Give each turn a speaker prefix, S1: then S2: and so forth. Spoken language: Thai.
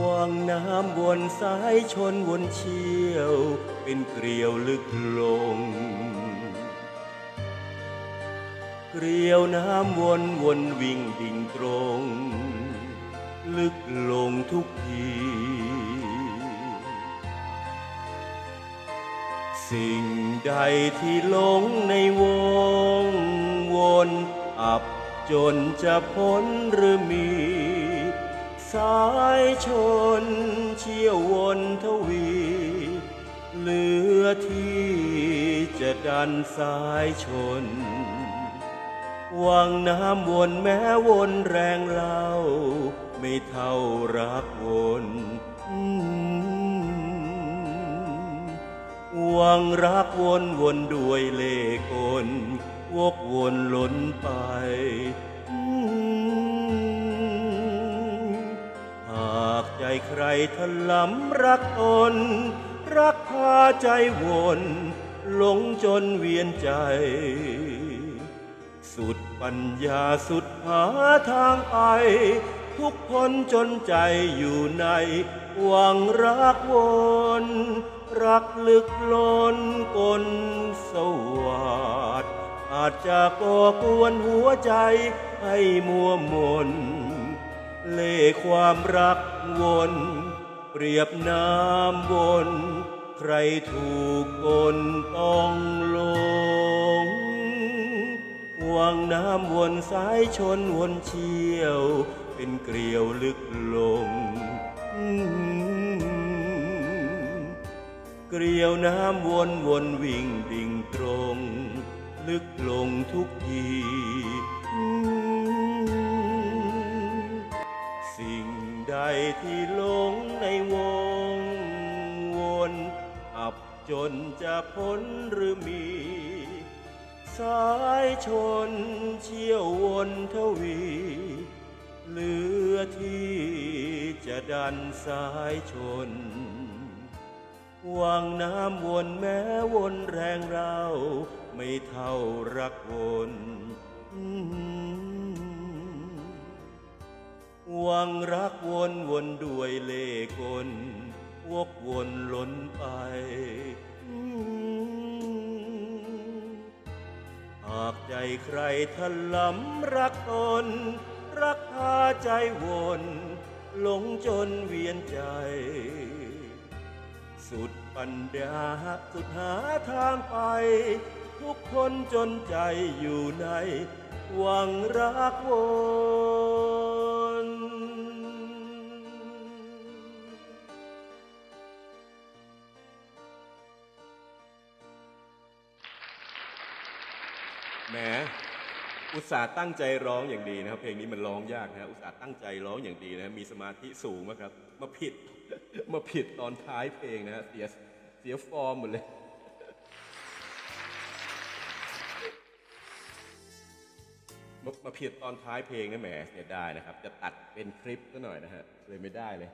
S1: วังน้ำวนสายชนวนเชี่ยว เป็นเกลียวลึกลง เกลียวน้ำวนวนวิ่งดิ่งตรง ลึกลงทุกทีสิ่งใดที่หลงในวงวน อับจนจะพ้นหรือมี สายชนเชี่ยววนทวี เหลือที่จะดันสายชน วังน้ำวนแม้วนแรงเล่า ไม่เท่ารักวนวังรักวนวนด้วยเล่กลวกวนล้นไป ใจใครถลำรักตน รักพาใจวนหลงจนเวียนใจ สุดปัญญาสุดหาทางไป ทุกคนจนใจอยู่ในหวังรักวน รักลึกล้นกลสวัสดอาจจะก่อกวนหัวใจให้มัวมน เล่ความรักวน เปรียบน้ำวน ใครถูกกลต้องลงวังน้ำวนสายชนวนเชี่ยว เป็นเกลียวลึกลง เกลียวน้ำวนวนวิ่งดิ่งตรง ลึกลงทุกที สิ่งใดที่หลงในวงวนอับจนจะพ้นหรือมี สายชนเชี่ยววนทวี เหลือที่จะดันสายชนวังน้ำวนแม้วนแรงเรา ไม่เท่ารักวนอืม วังรักวนวนด้วยเล่กลวกวนล้นไป หากใจใครถลำรักตน รักพาใจวนหลงจนเวียนใจ สุดปัญญาสุดหาทางไป ทุกคนจนใจอยู่ในหวังรักวน แหมอุตส่าห์ตั้งใจร้องอย่างดีนะครับ เพลงนี้มันร้องยากนะอุตส่าห์ตั้งใจร้องอย่างดีนะมีสมาธิสูงมากครับ มาผิด มาผิดตอนท้ายเพลงนะฮะเสียเสียฟอร์มหมดเลยมามาผิดตอนท้ายเพลงนะแหมเสียดายนะครับ จะตัดเป็นคลิปก็หน่อยนะฮะเลยไม่ได้เลย